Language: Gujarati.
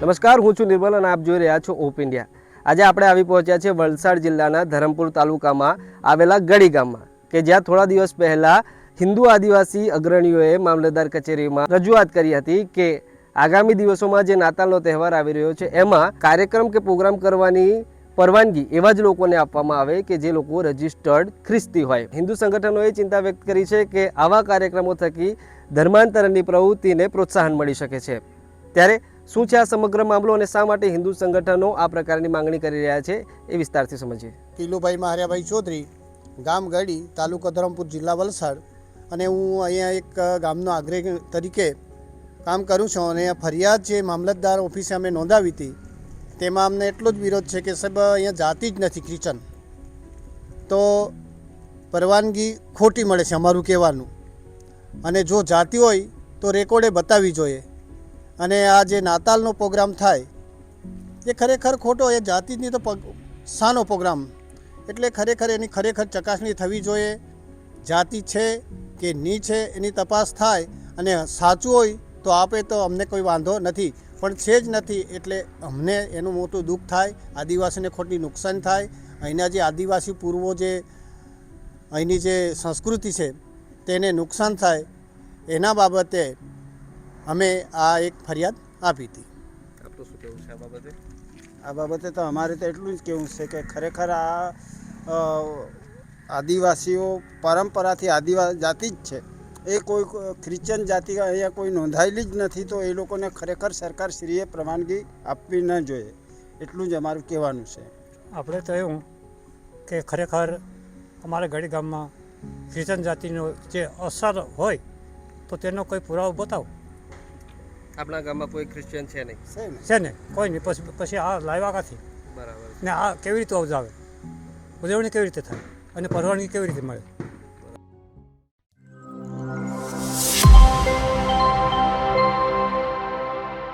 નમસ્કાર, હું છું નિર્મલ અને આપ જોઈ રહ્યા છો ઓપ ઇન્ડિયા આજે આપણે આવી પહોંચ્યા છે વલસાડ જિલ્લાના ધરમપુર તાલુકામાં આવેલા ગડી ગામમાં, કે જ્યાં થોડા દિવસ પહેલાં હિન્દુ આદિવાસી અગ્રણીઓએ મામલતદાર કચેરીમાં રજૂઆત કરી હતી કે આગામી દિવસોમાં જે નાતાલનો તહેવાર આવી રહ્યો છે, એમાં કાર્યક્રમ કે પ્રોગ્રામ કરવાની પરવાનગી એવા જ લોકોને આપવામાં આવે કે જે લોકો રજિસ્ટર્ડ ખ્રિસ્તી હોય. હિન્દુ સંગઠનોએ ચિંતા વ્યક્ત કરી છે કે આવા કાર્યક્રમો થકી ધર્માંતરણની પ્રવૃત્તિને પ્રોત્સાહન મળી શકે છે. ત્યારે શું છે આ સમગ્ર મામલો અને શા માટે હિન્દુ સંગઠનો આ પ્રકારની માંગણી કરી રહ્યા છે એ વિસ્તારથી સમજીએ. ટીલુભાઈ મહાર્યાભાઈ ચૌધરી, ગામ ગડી, તાલુકો ધરમપુર, જિલ્લા વલસાડ અને હું અહીંયા એક ગામનો આગ્રહી તરીકે કામ કરું છું અને ફરિયાદ જે મામલતદાર ઓફિસે અમે નોંધાવી હતી, તેમાં અમને એટલો જ વિરોધ છે કે સાહેબ, અહીંયા જાતિ જ નથી ક્રિશ્ચન તો પરવાનગી ખોટી મળે છે અમારું કહેવાનું. અને જો જાતિ હોય તો રેકોર્ડે બતાવવી જોઈએ. અને આ જે નાતાલનો પ્રોગ્રામ થાય, એ ખરેખર ખોટો, એ જાતિની તો સાનો પ્રોગ્રામ. એટલે ખરેખર એની ખરેખર ચકાસણી થવી જોઈએ. જાતિ છે કે ની છે, એની તપાસ થાય અને સાચું હોય તો આપે તો અમને કોઈ વાંધો નથી. પણ છે જ નથી, એટલે અમને એનું મોટું દુઃખ થાય, આદિવાસીને ખોટી નુકસાન થાય. અહીંના જે આદિવાસી પૂર્વો જે, અહીંની જે સંસ્કૃતિ છે, તેને નુકસાન થાય. એના બાબતે અમે આ એક ફરિયાદ આપી હતી. આપનું શું કહેવું છે આ બાબતે? આ બાબતે તો અમારે તો એટલું જ કહેવું છે કે ખરેખર આ આદિવાસીઓ પરંપરાથી આદિવાસી જાતિ જ છે. એ કોઈ ખ્રિશ્ચન જાતિ અહીંયા કોઈ નોંધાયેલી જ નથી તો એ લોકોને ખરેખર સરકારશ્રીએ પરવાનગી આપવી ન જોઈએ. એટલું જ અમારું કહેવાનું છે. આપણે તો એવું કે ખરેખર અમારા ગડી ગામમાં ક્રિશ્ચન જાતિનો જે અસર હોય તો તેનો કોઈ પુરાવો બતાવો. આપણા ગામમાં કોઈ ક્રિશ્ચિયન છે નહીં. છે ને? છે ને? કોઈ નહીં. પછી પછી આ લાવ્યા કાથી? બરાબર. ને આ કેવી રીતે અવજાવે ઉજવણી કેવી રીતે થાય? અને પરવાનગી કેવી રીતે મળે?